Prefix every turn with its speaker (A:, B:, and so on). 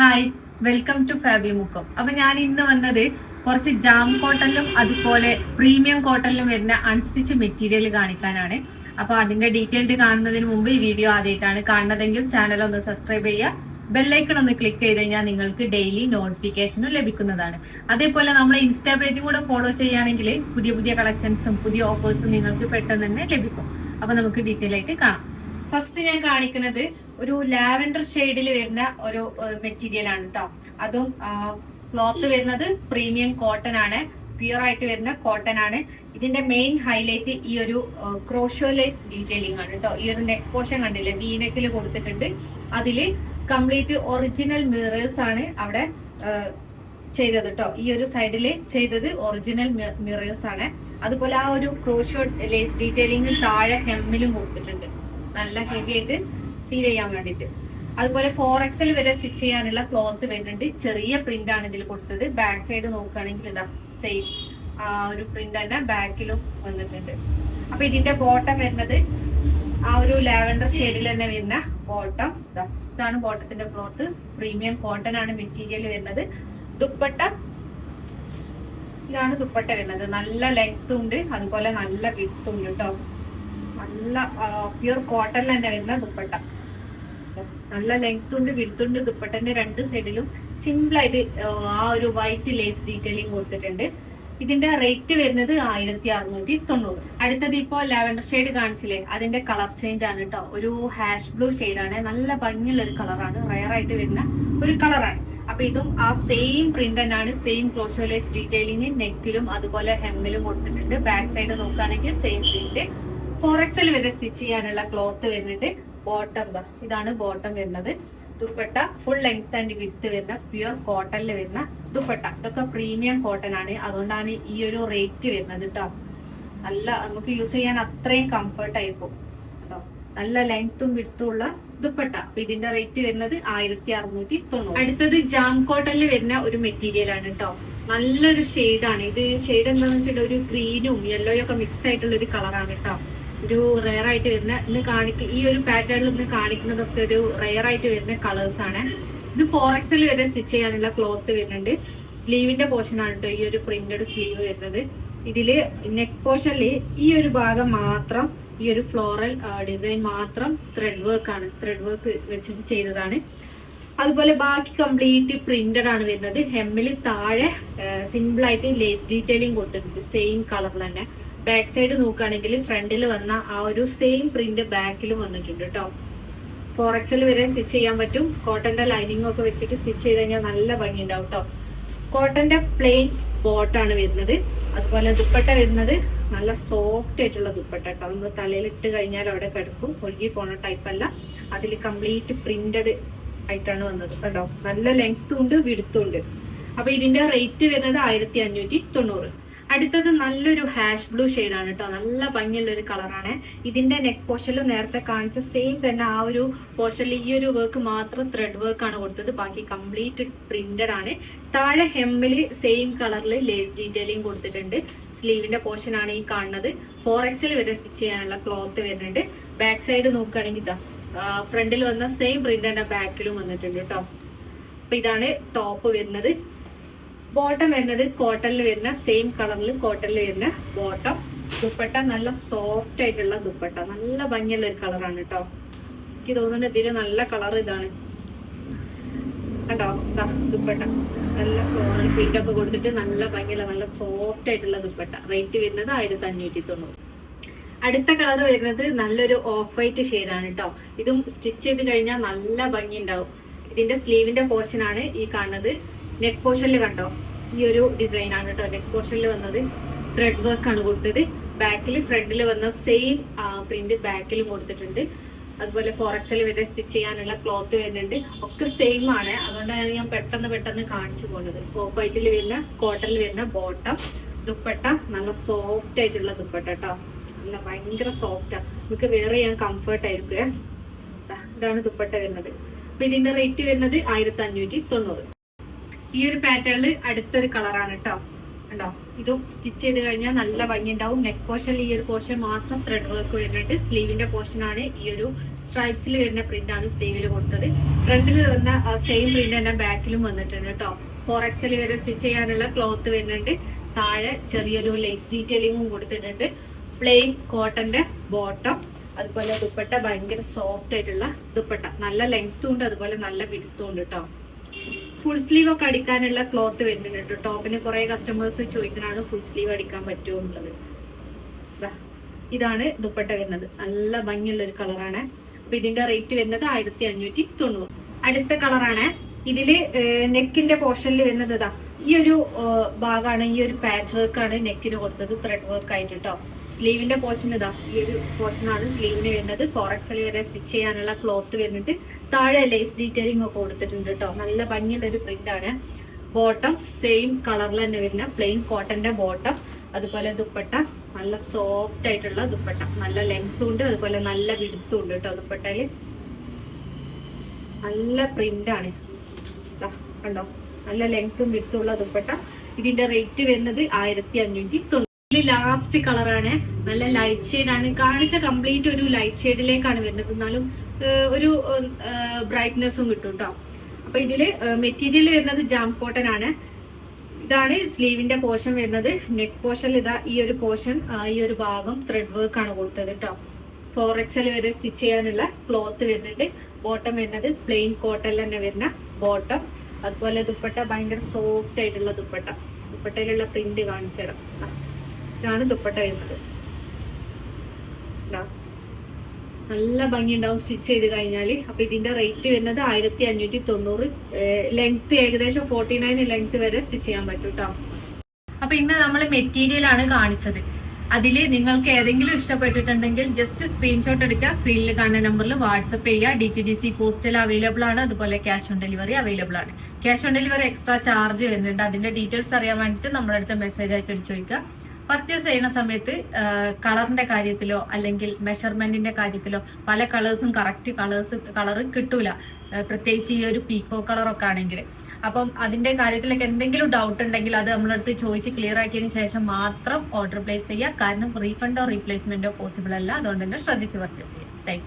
A: Hi welcome to Fabi Mukkam അപ്പൊ ഞാൻ ഇന്ന് വന്നത് കുറച്ച് ജാം കോട്ടണിലും അതുപോലെ പ്രീമിയം കോട്ടണിലും വരുന്ന അൺസ്റ്റിച്ച് മെറ്റീരിയൽ കാണിക്കാനാണ്. അപ്പൊ അതിന്റെ ഡീറ്റെയിൽഡ് കാണുന്നതിന് മുമ്പ് ഈ വീഡിയോ ആദ്യമായിട്ടാണ് കാണുന്നതെങ്കിൽ ചാനൽ ഒന്ന് സബ്സ്ക്രൈബ് ചെയ്യുക. ബെല്ലൈക്കൺ ഒന്ന് ക്ലിക്ക് ചെയ്ത് കഴിഞ്ഞാൽ നിങ്ങൾക്ക് ഡെയിലി നോട്ടിഫിക്കേഷനും ലഭിക്കുന്നതാണ്. അതേപോലെ നമ്മുടെ ഇൻസ്റ്റാ പേജും കൂടെ ഫോളോ ചെയ്യുകയാണെങ്കിൽ പുതിയ പുതിയ കളക്ഷൻസും പുതിയ ഓഫേഴ്സും നിങ്ങൾക്ക് പെട്ടെന്ന് തന്നെ ലഭിക്കും. അപ്പൊ നമുക്ക് ഡീറ്റെയിൽ ആയിട്ട് കാണാം. ഫസ്റ്റ് ഞാൻ കാണിക്കുന്നത് ഒരു ലാവൻഡർ ഷെയ്ഡിൽ വരുന്ന ഒരു മെറ്റീരിയൽ ആണ് കേട്ടോ അതും ക്ലോത്ത് വരുന്നത് പ്രീമിയം കോട്ടൺ ആണ്. പ്യുർ ആയിട്ട് വരുന്ന കോട്ടൺ ആണ്. ഇതിന്റെ മെയിൻ ഹൈലൈറ്റ് ഈ ഒരു ക്രോഷോലൈസ് ഡീറ്റെയിലിംഗ് ആണ് കേട്ടോ ഈ ഒരു നെക്ക് പോർഷൻ കണ്ടില്ലേ? വീനക്കിൽ കൊടുത്തിട്ടുണ്ട്. അതിൽ കംപ്ലീറ്റ് ഒറിജിനൽ മിറേഴ്സ് ആണ് അവിടെ ചെയ്തത് കേട്ടോ ഈ ഒരു സൈഡിൽ ചെയ്തത് ഒറിജിനൽ മിറേഴ്സ് ആണ്. അതുപോലെ ആ ഒരു ക്രോഷോ ലേസ് ഡീറ്റെയിലിംഗ് താഴെ ഹെമ്മിലും കൊടുത്തിട്ടുണ്ട്. നല്ല ഹെവി ആയിട്ട് ഫീൽ ചെയ്യാൻ വേണ്ടിട്ട് അതുപോലെ ഫോർ എക്സൽ വരെ സ്റ്റിച്ച് ചെയ്യാനുള്ള ക്ലോത്ത് വരുന്നുണ്ട്. ചെറിയ പ്രിന്റ് ആണ് ഇതിൽ കൊടുത്തത്. ബാക്ക് സൈഡ് നോക്കുകയാണെങ്കിൽ ഇതാ സെയിം ആ ഒരു പ്രിന്റ് തന്നെ ബാക്കിലും വന്നിട്ടുണ്ട്. അപ്പൊ ഇതിന്റെ ബോട്ടം വരുന്നത് ആ ഒരു ലാവൻഡർ ഷെയ്ഡിൽ തന്നെ വരുന്ന ബോട്ടം ഇതാണ് ബോട്ടത്തിന്റെ ക്ലോത്ത് പ്രീമിയം കോട്ടൺ ആണ് മെറ്റീരിയൽ വരുന്നത്. ദുപ്പട്ട. ഇതാണ് ദുപ്പട്ട വരുന്നത്. നല്ല ലെങ്ത് ഉണ്ട്. അതുപോലെ നല്ല വിടുത്തും ഉണ്ട് കേട്ടോ നല്ല പ്യൂർ കോട്ടൺ തന്നെ വരുന്ന ദുപ്പട്ട. നല്ല ലെങ്ത് ഉണ്ട് വിടുത്തുണ്ട് ദുപ്പട്ടന്റെ രണ്ട് സൈഡിലും സിമ്പിൾ ആയിട്ട് ആ ഒരു വൈറ്റ് ലേസ് ഡീറ്റെയിലിംഗ് കൊടുത്തിട്ടുണ്ട്. ഇതിന്റെ റേറ്റ് വരുന്നത് ആയിരത്തി അറുന്നൂറ്റി തൊണ്ണൂറ് അടുത്തത് ഇപ്പോ ലാവൻഡർ ഷെയ്ഡ് കാണിച്ചില്ലേ? അതിന്റെ കളർ ചേഞ്ച് ആണ് കേട്ടോ ഒരു ഹാഷ് ബ്ലൂ ആണ്. നല്ല ഭംഗിയുള്ള ഒരു കളറാണ് റയർ ആയിട്ട് വരുന്ന ഒരു കളറാണ് അപ്പൊ ഇതും ആ സെയിം പ്രിന്റ് തന്നെയാണ്. സെയിം ക്ലോഷോലൈസ് ഡീറ്റെയിലിംഗ് നെക്കിലും അതുപോലെ ഹെമ്മിലും കൊടുത്തിട്ടുണ്ട്. ബാക്ക് സൈഡ് നോക്കുകയാണെങ്കിൽ സെയിം പ്രിന്റ് ഫോർ എക്സൽ വരെ സ്റ്റിച്ച് ചെയ്യാനുള്ള ക്ലോത്ത് വരുന്നുണ്ട് ബോട്ടം ഇതാണ് ബോട്ടം വരുന്നത്. Dupatta full length and with വരുന്ന പ്യുർ കോട്ടണിൽ വരുന്ന ദുപ്പട്ട. ഇതൊക്കെ പ്രീമിയം കോട്ടൺ ആണ്. അതുകൊണ്ടാണ് ഈ ഒരു റേറ്റ് വരുന്നത് കേട്ടോ നല്ല നമുക്ക് യൂസ് ചെയ്യാൻ അത്രയും കംഫർട്ട് ആയിരിക്കും കേട്ടോ നല്ല ലെങ്ത്തും വിടുത്തും ഉള്ള ദുപ്പട്ട. അപ്പൊ ഇതിന്റെ റേറ്റ് വരുന്നത് ആയിരത്തി അറുന്നൂറ്റി തൊണ്ണൂറ് അടുത്തത് ജാം കോട്ടണിൽ വരുന്ന ഒരു മെറ്റീരിയൽ ആണ് കേട്ടോ നല്ലൊരു ആണ്. ഇത് ഷെയ്ഡ് എന്താണെന്ന് വെച്ചിട്ട് ഒരു ഗ്രീനും യെല്ലോയും ഒക്കെ മിക്സ് ആയിട്ടുള്ള ഒരു കളറാണ് കേട്ടോ ഒരു റെയർ ആയിട്ട് വരുന്ന ഇന്ന് കാണിക്ക ഈ ഒരു പാറ്റേണിൽ ഇന്ന് കാണിക്കുന്നതൊക്കെ ഒരു റെയർ ആയിട്ട് വരുന്ന കളേഴ്സ് ആണ്. ഇത് ഫോർ എക്സൽ വരെ സ്റ്റിച്ച് ചെയ്യാനുള്ള ക്ലോത്ത് വരുന്നുണ്ട്. സ്ലീവിന്റെ പോർഷൻ ആണ് കേട്ടോ ഈ ഒരു പ്രിന്റഡ് സ്ലീവ് വരുന്നത്. ഇതിൽ നെക്ക് പോർഷനിൽ ഈ ഒരു ഭാഗം മാത്രം ഈ ഒരു ഫ്ലോറൽ ഡിസൈൻ മാത്രം ത്രെഡ് വർക്ക് ആണ്. ത്രെഡ് വർക്ക് വെച്ചിട്ട് ചെയ്തതാണ്. അതുപോലെ ബാക്കി കംപ്ലീറ്റ് പ്രിന്റഡ് ആണ് വരുന്നത്. ഹെമ്മിൽ താഴെ സിമ്പിൾ ആയിട്ട് ലേസ് ഡീറ്റെയിലിംഗ് കൊടുത്തിട്ടുണ്ട്. സെയിം കളറിൽ തന്നെ. ബാക്ക് സൈഡ് നോക്കുകയാണെങ്കിൽ ഫ്രണ്ടിൽ വന്ന ആ ഒരു സെയിം പ്രിന്റ് ബാക്കിലും വന്നിട്ടുണ്ട് കേട്ടോ ഫോർ എക്സൽ വരെ സ്റ്റിച്ച് ചെയ്യാൻ പറ്റും. കോട്ടന്റെ ലൈനിങ് ഒക്കെ വെച്ചിട്ട് സ്റ്റിച്ച് ചെയ്ത് കഴിഞ്ഞാൽ നല്ല ഭംഗി ഉണ്ടാവും കേട്ടോ കോട്ടന്റെ പ്ലെയിൻ ബോട്ടാണ് വരുന്നത്. അതുപോലെ ദുപ്പട്ട വരുന്നത് നല്ല സോഫ്റ്റ് ആയിട്ടുള്ള ദുപ്പട്ട കേട്ടോ നമ്മൾ തലയിൽ ഇട്ട് കഴിഞ്ഞാൽ അവിടെ കിടക്കും. ഒഴുകി പോണ ടൈപ്പ് അല്ല. അതിൽ കംപ്ലീറ്റ് പ്രിന്റഡ് ആയിട്ടാണ് വന്നത് കേട്ടോ നല്ല ലെങ്ത്തും ഉണ്ട് വിടുത്തും ഉണ്ട്. അപ്പൊ ഇതിന്റെ റേറ്റ് വരുന്നത് ആയിരത്തി അഞ്ഞൂറ്റി തൊണ്ണൂറ്. അടുത്തത് നല്ലൊരു ഹാഷ് ബ്ലൂ ആണ് കേട്ടോ നല്ല ഭംഗിയുള്ള ഒരു കളറാണ് ഇതിന്റെ നെക്ക് പോർഷനിൽ നേരത്തെ കാണിച്ച സെയിം തന്നെ ആ ഒരു പോർഷനിൽ ഈ ഒരു വർക്ക് മാത്രം ത്രെഡ് വർക്ക് ആണ് കൊടുത്തത്. ബാക്കി കംപ്ലീറ്റ് പ്രിന്റഡ് ആണ്. താഴെ ഹെമ്മിൽ സെയിം കളറിൽ ലേസ് ഡീറ്റെയിലിംഗ് കൊടുത്തിട്ടുണ്ട്. സ്ലീവിന്റെ പോർഷൻ ആണ് ഈ കാണുന്നത്. ഫോർ എക്സിൽ വരെ സ്റ്റിച്ച് ചെയ്യാനുള്ള ക്ലോത്ത് വരുന്നുണ്ട്. ബാക്ക് സൈഡ് നോക്കുകയാണെങ്കിൽ ഇതാ ഫ്രണ്ടിൽ വന്ന സെയിം പ്രിന്റ് തന്നെ ബാക്കിലും വന്നിട്ടുണ്ട് കേട്ടോ അപ്പൊ ഇതാണ് ടോപ്പ് വരുന്നത്. ബോട്ടം വരുന്നത് കോട്ടണിൽ വരുന്ന സെയിം കളറിൽ കോട്ടണിൽ വരുന്ന ബോട്ടം ദുപ്പട്ട നല്ല സോഫ്റ്റ് ആയിട്ടുള്ള ദുപ്പട്ട. നല്ല ഭംഗിയുള്ള ഒരു കളറാണ് കേട്ടോ എനിക്ക് തോന്നുന്നുണ്ട് ഇതിൽ നല്ല കളർ ഇതാണ്. കണ്ടോ? ദുപ്പട്ട. നല്ല ഫ്ലോറൽ ഒക്കെ കൊടുത്തിട്ട് നല്ല ഭംഗിയുള്ള നല്ല സോഫ്റ്റ് ആയിട്ടുള്ള ദുപ്പട്ട. റേറ്റ് വരുന്നത് ആയിരത്തി അഞ്ഞൂറ്റി തൊണ്ണൂറ് അടുത്ത കളർ വരുന്നത് നല്ലൊരു ഓഫ് വൈറ്റ് ആണ് കേട്ടോ ഇതും സ്റ്റിച്ച് ചെയ്ത് കഴിഞ്ഞാൽ നല്ല ഭംഗി ഉണ്ടാവും. ഇതിന്റെ സ്ലീവിന്റെ പോർഷൻ ആണ് ഈ കാണുന്നത്. നെക്ക് പോർഷനിൽ കണ്ടോ? ഈ ഒരു ഡിസൈൻ ആണ് കേട്ടോ നെക്ക് പോർഷനിൽ വന്നത്. ത്രെഡ് വർക്ക് ആണ് കൊടുത്തത്. ബാക്കിൽ ഫ്രണ്ടിൽ വന്ന സെയിം പ്രിന്റ് ബാക്കിലും കൊടുത്തിട്ടുണ്ട്. അതുപോലെ ഫോർ എക്സൽ വരെ സ്റ്റിച്ച് ചെയ്യാനുള്ള ക്ലോത്ത് വരുന്നുണ്ട്. ഒക്കെ സെയിം ആണ്. അതുകൊണ്ടാണ് ഞാൻ പെട്ടെന്ന് പെട്ടെന്ന് കാണിച്ചു പോകുന്നത്. ഓഫ് വൈറ്റിൽ വരുന്ന കോട്ടണിൽ വരുന്ന ബോട്ടം ദുപ്പട്ട നല്ല സോഫ്റ്റ് ആയിട്ടുള്ള ദുപ്പട്ട കേട്ടോ നല്ല ഭയങ്കര സോഫ്റ്റാ നമുക്ക് വേറെ ചെയ്യാൻ കംഫർട്ട് ആയിരിക്കും ഇതാണ് ദുപ്പട്ട വരുന്നത്. അപ്പൊ ഇതിന്റെ റേറ്റ് വരുന്നത് ആയിരത്തി അഞ്ഞൂറ്റി തൊണ്ണൂറ്. ഈ ഒരു പാറ്റേണിൽ അടുത്തൊരു കളറാണ് കേട്ടോ കണ്ടോ? ഇതും സ്റ്റിച്ച് ചെയ്ത് കഴിഞ്ഞാൽ നല്ല ഭംഗി ഉണ്ടാവും നെക്ക് പോർഷനിൽ ഈ ഒരു പോർഷൻ മാത്രം ത്രെഡ് വർക്ക് വരുന്നുണ്ട്. സ്ലീവിന്റെ പോർഷൻ ആണ് ഈ ഒരു സ്ട്രൈപ്സിൽ വരുന്ന പ്രിന്റ് ആണ് സ്ലീവിൽ കൊടുത്തത്. ഫ്രണ്ടിൽ വന്ന സെയിം പ്രിന്റ് തന്നെ ബാക്കിലും വന്നിട്ടുണ്ട് കേട്ടോ ഫോർ എക്സൽ വരെ സ്റ്റിച്ച് ചെയ്യാനുള്ള ക്ലോത്ത് വരുന്നുണ്ട്. താഴെ ചെറിയൊരു ലേസ് ഡീറ്റെയിലിംഗും കൊടുത്തിട്ടുണ്ട്. പ്ലെയിൻ കോട്ടന്റെ ബോട്ടം അതുപോലെ ദുപ്പട്ട ഭയങ്കര സോഫ്റ്റ് ആയിട്ടുള്ള ദുപ്പട്ട. നല്ല ലെങ്ത്തും ഉണ്ട് അതുപോലെ നല്ല വിടുത്തും ഉണ്ട് കേട്ടോ ഫുൾ സ്ലീവ് ഒക്കെ അടിക്കാനുള്ള ക്ലോത്ത് വരുന്നുണ്ട് കേട്ടോ ടോപ്പിന് കുറെ കസ്റ്റമേഴ്സ് ചോദിക്കുന്നതാണ് ഫുൾ സ്ലീവ് അടിക്കാൻ പറ്റുമോ എന്നുള്ളത് ഇതാണ് ദുപ്പട്ട വരുന്നത്. നല്ല ഭംഗിയുള്ള ഒരു കളറാണ് അപ്പൊ ഇതിന്റെ റേറ്റ് വരുന്നത് ആയിരത്തി അഞ്ഞൂറ്റി തൊണ്ണൂറ്. അടുത്ത കളറാണ് ഇതിൽ നെക്കിന്റെ പോർഷനിൽ വരുന്നത് ഇതാ ഈ ഒരു ഭാഗമാണ് ഈ ഒരു പാച്ച് വർക്ക് ആണ് നെക്കിന് കൊടുത്തത് ത്രെഡ് വർക്ക് ആയിട്ട് സ്ലീവിന്റെ പോർഷൻ ഇതാ. ഈ ഒരു പോർഷൻ ആണ് സ്ലീവിന് വരുന്നത്. ഫോർ എക്സൽ വരെ സ്റ്റിച്ച് ചെയ്യാനുള്ള ക്ലോത്ത് വരുന്നുണ്ട്. താഴെ ലേസ് ഡീറ്റെയിലിംഗ് ഒക്കെ കൊടുത്തിട്ടുണ്ട് കേട്ടോ നല്ല ഭംഗിയുള്ള ഒരു പ്രിന്റ് ആണ് ബോട്ടം സെയിം കളറിൽ തന്നെ വരുന്ന പ്ലെയിൻ കോട്ടന്റെ ബോട്ടം അതുപോലെ ദുപ്പട്ട. നല്ല സോഫ്റ്റ് ആയിട്ടുള്ള ദുപ്പട്ട. നല്ല ലെങ്ത്തും ഉണ്ട്. അതുപോലെ നല്ല വിടുത്തും ഉണ്ട് കേട്ടോ ദുപ്പട്ടയിൽ. നല്ല പ്രിന്റ് ആണ്. കണ്ടോ? നല്ല ലെങ്ത്തും വിടുത്തുള്ള ദുപ്പട്ട. ഇതിന്റെ റേറ്റ് വരുന്നത് ആയിരത്തി അഞ്ഞൂറ്റി തൊണ്ണൂറ് ലാസ്റ്റ് കളറാണ് നല്ല ലൈറ്റ് ഷെയ്ഡ് ആണ്. കാണിച്ച കംപ്ലീറ്റ് ഒരു ലൈറ്റ് ഷെയ്ഡിലേക്കാണ് വരുന്നത്. എന്നാലും ഒരു ബ്രൈറ്റ്നെസ്സും കിട്ടും കേട്ടോ അപ്പൊ ഇതിൽ മെറ്റീരിയൽ വരുന്നത് ജാം കോട്ടൺ ആണ്. ഇതാണ് സ്ലീവിന്റെ പോർഷൻ വരുന്നത്. നെക്ക് പോർഷൻ ഇതാ ഈ ഒരു പോർഷൻ ഈ ഒരു ഭാഗം ത്രെഡ് വർക്ക് ആണ് കൊടുത്തത് കേട്ടോ ഫോർ എക്സൽ വരെ സ്റ്റിച്ച് ചെയ്യാനുള്ള ക്ലോത്ത് വരുന്നുണ്ട്. ബോട്ടം വരുന്നത് പ്ലെയിൻ കോട്ടൺ തന്നെ വരുന്ന ബോട്ടം അതുപോലെ ദുപ്പട്ട ഭയങ്കര സോഫ്റ്റ് ആയിട്ടുള്ള ദുപ്പട്ട. ദുപ്പട്ടയിലുള്ള പ്രിന്റ് കാണിച്ചു തരാം. ഇതാണ് ദുപ്പട്ട വരുന്നത്. നല്ല ഭംഗിയുണ്ടാവും സ്റ്റിച്ച് ചെയ്ത് കഴിഞ്ഞാൽ അപ്പൊ ഇതിന്റെ റേറ്റ് വരുന്നത് ആയിരത്തി അഞ്ഞൂറ്റി തൊണ്ണൂറ് ലെങ്ത് ഏകദേശം ഫോർട്ടി നയൻ ലെങ്ത് വരെ സ്റ്റിച്ച് ചെയ്യാൻ പറ്റും കേട്ടോ അപ്പൊ ഇന്ന് നമ്മൾ മെറ്റീരിയൽ ആണ് കാണിച്ചത്. അതിൽ നിങ്ങൾക്ക് ഏതെങ്കിലും ഇഷ്ടപ്പെട്ടിട്ടുണ്ടെങ്കിൽ ജസ്റ്റ് സ്ക്രീൻഷോട്ട് എടുക്കുക. സ്ക്രീനിൽ കാണുന്ന നമ്പറിൽ വാട്സപ്പ് ചെയ്യുക. D T D C postal available ആണ്. അതുപോലെ ക്യാഷ് ഓൺ ഡെലിവറി അവൈലബിൾ ആണ്. Cash on delivery extra charge വരുന്നുണ്ട്. അതിന്റെ ഡീറ്റെയിൽസ് അറിയാൻ വേണ്ടിയിട്ട് നമ്മുടെ അടുത്ത് മെസ്സേജ് അയച്ചിട്ട് ചോദിക്കുക. പർച്ചേസ് ചെയ്യുന്ന സമയത്ത് കളറിന്റെ കാര്യത്തിലോ അല്ലെങ്കിൽ മെഷർമെന്റിന്റെ കാര്യത്തിലോ പല കളേഴ്സും കറക്റ്റ് കളേഴ്സ് കളർ കിട്ടൂല. പ്രത്യേകിച്ച് ഈ ഒരു പീക്കോ കളറൊക്കെ ആണെങ്കിൽ അപ്പം അതിന്റെ കാര്യത്തിലൊക്കെ എന്തെങ്കിലും ഡൗട്ട് ഉണ്ടെങ്കിൽ അത് നമ്മളടുത്ത് ചോദിച്ച് ക്ലിയർ ആക്കിയതിന് ശേഷം മാത്രം ഓർഡർ പ്ലേസ് ചെയ്യുക കാരണം റീഫണ്ടോ റീപ്ലേസ്മെന്റോ പോസിബിൾ അല്ല. അതുകൊണ്ട് തന്നെ ശ്രദ്ധിച്ച് പർച്ചേസ് ചെയ്യുക താങ്ക്